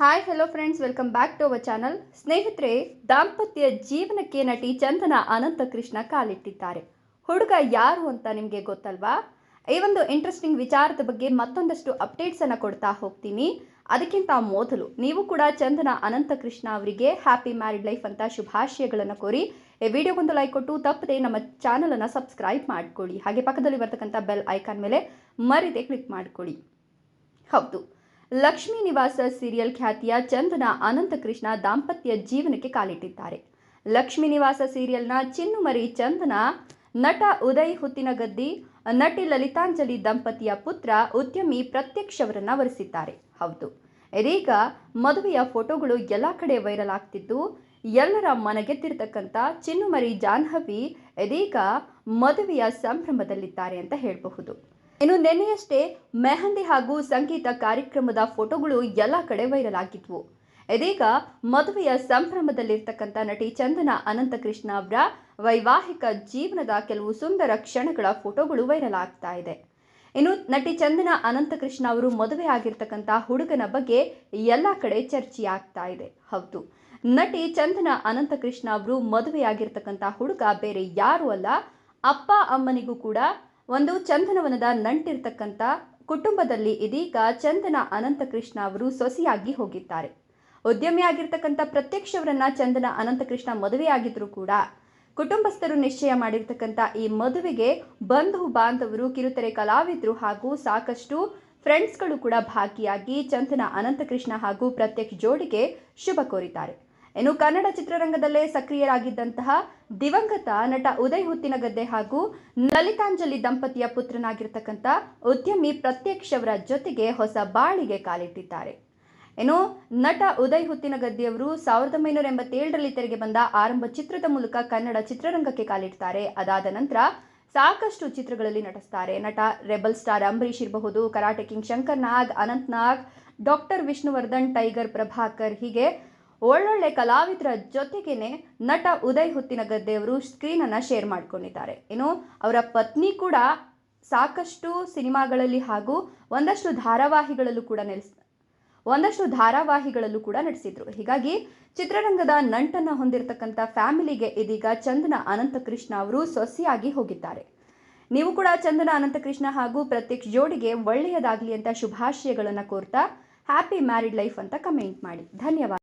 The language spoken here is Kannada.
Hi hello friends welcome back to our channel ಸ್ನೇಹಿತರೆ, ದಾಂಪತ್ಯ ಜೀವನಕ್ಕೆ ನಟಿ ಚಂದನ ಅನಂತ ಕೃಷ್ಣ ಕಾಲಿಟ್ಟಿದ್ದಾರೆ. ಹುಡುಗ ಯಾರು ಅಂತ ನಿಮಗೆ ಗೊತ್ತಲ್ವಾ? ಈ ಒಂದು ಇಂಟ್ರೆಸ್ಟಿಂಗ್ ವಿಚಾರದ ಬಗ್ಗೆ ಮತ್ತೊಂದಷ್ಟು ಅಪ್ಡೇಟ್ಸನ್ನು ಕೊಡ್ತಾ ಹೋಗ್ತೀನಿ. ಅದಕ್ಕಿಂತ ಮೊದಲು, ನೀವು ಕೂಡ ಚಂದನ ಅನಂತ ಕೃಷ್ಣ ಅವರಿಗೆ ಹ್ಯಾಪಿ ಮ್ಯಾರಿಡ್ ಲೈಫ್ ಅಂತ ಶುಭಾಶಯಗಳನ್ನು ಕೋರಿ, ಈ ವಿಡಿಯೋಗೊಂದು ಲೈಕ್ ಕೊಟ್ಟು ತಪ್ಪದೆ ನಮ್ಮ ಚಾನಲನ್ನು ಸಬ್ಸ್ಕ್ರೈಬ್ ಮಾಡ್ಕೊಳ್ಳಿ. ಹಾಗೆ ಪಕ್ಕದಲ್ಲಿ ಬರ್ತಕ್ಕಂಥ ಬೆಲ್ ಐಕಾನ್ ಮೇಲೆ ಮರಿದೆ ಕ್ಲಿಕ್ ಮಾಡ್ಕೊಳ್ಳಿ. ಹೌದು. ಲಕ್ಷ್ಮೀ ನಿವಾಸ ಸೀರಿಯಲ್ ಖ್ಯಾತಿಯ ಚಂದನ ಅನಂತಕೃಷ್ಣ ದಾಂಪತ್ಯ ಜೀವನಕ್ಕೆ ಕಾಲಿಟ್ಟಿದ್ದಾರೆ. ಲಕ್ಷ್ಮೀ ನಿವಾಸ ಸೀರಿಯಲ್ನ ಚಿನ್ನುಮರಿ ಚಂದನ ನಟ ಉದಯ್ ಹುತ್ತಿನಗದ್ದಿ ನಟಿ ಲಲಿತಾಂಜಲಿ ದಂಪತಿಯ ಪುತ್ರ ಉದ್ಯಮಿ ಪ್ರತ್ಯಕ್ಷ ಅವರನ್ನ ವರಿಸಿದ್ದಾರೆ. ಹೌದು, ಇದೀಗ ಮದುವೆಯ ಫೋಟೋಗಳು ಎಲ್ಲ ಕಡೆ ವೈರಲ್ ಆಗ್ತಿದ್ದು, ಎಲ್ಲರ ಮನಗೆದ್ದಿರತಕ್ಕಂಥ ಚಿನ್ನುಮರಿ ಜಾನ್ಹವಿ ಇದೀಗ ಮದುವೆಯ ಸಂಭ್ರಮದಲ್ಲಿದ್ದಾರೆ ಅಂತ ಹೇಳಬಹುದು. ಇನ್ನು ನಿನ್ನೆಯಷ್ಟೇ ಮೆಹಂದಿ ಹಾಗೂ ಸಂಗೀತ ಕಾರ್ಯಕ್ರಮದ ಫೋಟೋಗಳು ಎಲ್ಲ ಕಡೆ ವೈರಲ್ ಆಗಿದ್ವು. ಇದೀಗ ಮದುವೆಯ ಸಂಭ್ರಮದಲ್ಲಿರ್ತಕ್ಕಂಥ ನಟಿ ಚಂದನ ಅನಂತಕೃಷ್ಣ ಅವರ ವೈವಾಹಿಕ ಜೀವನದ ಕೆಲವು ಸುಂದರ ಕ್ಷಣಗಳ ಫೋಟೋಗಳು ವೈರಲ್ ಆಗ್ತಾ ಇದೆ. ಇನ್ನು ನಟಿ ಚಂದನ ಅನಂತಕೃಷ್ಣ ಅವರು ಮದುವೆ ಆಗಿರ್ತಕ್ಕಂಥ ಹುಡುಗನ ಬಗ್ಗೆ ಎಲ್ಲ ಕಡೆ ಚರ್ಚೆ ಆಗ್ತಾ ಇದೆ. ಹೌದು, ನಟಿ ಚಂದನ ಅನಂತಕೃಷ್ಣ ಅವರು ಮದುವೆಯಾಗಿರ್ತಕ್ಕಂಥ ಹುಡುಗ ಬೇರೆ ಯಾರೂ ಅಲ್ಲ, ಅಪ್ಪ ಅಮ್ಮನಿಗೂ ಕೂಡ ಒಂದು ಚಂದನವನದ ನಂಟಿರ್ತಕ್ಕಂಥ ಕುಟುಂಬದಲ್ಲಿ ಇದೀಗ ಚಂದನ ಅನಂತಕೃಷ್ಣ ಅವರು ಸೊಸೆಯಾಗಿ ಹೋಗಿದ್ದಾರೆ. ಉದ್ಯಮಿಯಾಗಿರ್ತಕ್ಕಂಥ ಪ್ರತ್ಯಕ್ಷವರನ್ನ ಚಂದನ ಅನಂತಕೃಷ್ಣ ಮದುವೆಯಾಗಿದ್ರು ಕೂಡ ಕುಟುಂಬಸ್ಥರು ನಿಶ್ಚಯ ಮಾಡಿರ್ತಕ್ಕಂಥ ಈ ಮದುವೆಗೆ ಬಂಧು ಬಾಂಧವರು, ಕಿರುತೆರೆ ಕಲಾವಿದರು ಹಾಗೂ ಸಾಕಷ್ಟು ಫ್ರೆಂಡ್ಸ್ಗಳು ಕೂಡ ಭಾಗಿಯಾಗಿ ಚಂದನ ಅನಂತಕೃಷ್ಣ ಹಾಗೂ ಪ್ರತ್ಯಕ್ಷ ಜೋಡಿಗೆ ಶುಭ ಕೋರಿದ್ದಾರೆ. ಇನ್ನು ಕನ್ನಡ ಚಿತ್ರರಂಗದಲ್ಲೇ ಸಕ್ರಿಯರಾಗಿದ್ದಂತಹ ದಿವಂಗತ ನಟ ಉದಯ್ ಹುತ್ತಿನಗದ್ದೆ ಹಾಗೂ ಲಲಿತಾಂಜಲಿ ದಂಪತಿಯ ಪುತ್ರನಾಗಿರ್ತಕ್ಕಂಥ ಉದ್ಯಮಿ ಪ್ರತ್ಯಕ್ಷ ಅವರ ಜೊತೆಗೆ ಹೊಸ ಬಾಳಿಗೆ ಕಾಲಿಟ್ಟಿದ್ದಾರೆ. ಏನು ನಟ ಉದಯ್ ಹುತ್ತಿನಗದ್ದೆಯವರು ಸಾವಿರದ ಒಂಬೈನೂರ ಎಂಬತ್ತೇಳರಲ್ಲಿ ತೆರೆಗೆ ಬಂದ ಆರಂಭ ಚಿತ್ರದ ಮೂಲಕ ಕನ್ನಡ ಚಿತ್ರರಂಗಕ್ಕೆ ಕಾಲಿಡ್ತಾರೆ. ಅದಾದ ನಂತರ ಸಾಕಷ್ಟು ಚಿತ್ರಗಳಲ್ಲಿ ನಟಿಸ್ತಾರೆ. ನಟ ರೆಬಲ್ ಸ್ಟಾರ್ ಅಂಬರೀಷ್ ಇರಬಹುದು, karate king Shankar Nag, Anant doctor Vishnuvardhan, tiger Prabhakar ಹೀಗೆ ಒಳ್ಳೊಳ್ಳೆ ಕಲಾವಿದರ ಜೊತೆಗೇನೆ ನಟ ಉದಯ್ ಹುತ್ತಿನಗದ್ದೆಯವರು ಸ್ಕ್ರೀನನ್ನು ಶೇರ್ ಮಾಡ್ಕೊಂಡಿದ್ದಾರೆ. ಏನು ಅವರ ಪತ್ನಿ ಕೂಡ ಸಾಕಷ್ಟು ಸಿನಿಮಾಗಳಲ್ಲಿ ಹಾಗೂ ಒಂದಷ್ಟು ಧಾರಾವಾಹಿಗಳಲ್ಲೂ ಕೂಡ ನೆಲೆಸ್, ಒಂದಷ್ಟು ಧಾರಾವಾಹಿಗಳಲ್ಲೂ ಕೂಡ ನಡೆಸಿದ್ರು ಹೀಗಾಗಿ ಚಿತ್ರರಂಗದ ನಂಟನ್ನು ಹೊಂದಿರತಕ್ಕಂಥ ಫ್ಯಾಮಿಲಿಗೆ ಇದೀಗ ಚಂದನ ಅನಂತಕೃಷ್ಣ ಅವರು ಸೊಸೆಯಾಗಿ ಹೋಗಿದ್ದಾರೆ. ನೀವು ಕೂಡ ಚಂದನ ಅನಂತಕೃಷ್ಣ ಹಾಗೂ ಪ್ರತ್ಯಕ್ಷ ಜೋಡಿಗೆ ಒಳ್ಳೆಯದಾಗಲಿ ಅಂತ ಶುಭಾಶಯಗಳನ್ನು ಕೋರ್ತಾ, ಹ್ಯಾಪಿ ಮ್ಯಾರಿಡ್ ಲೈಫ್ ಅಂತ ಕಮೆಂಟ್ ಮಾಡಿ. ಧನ್ಯವಾದ.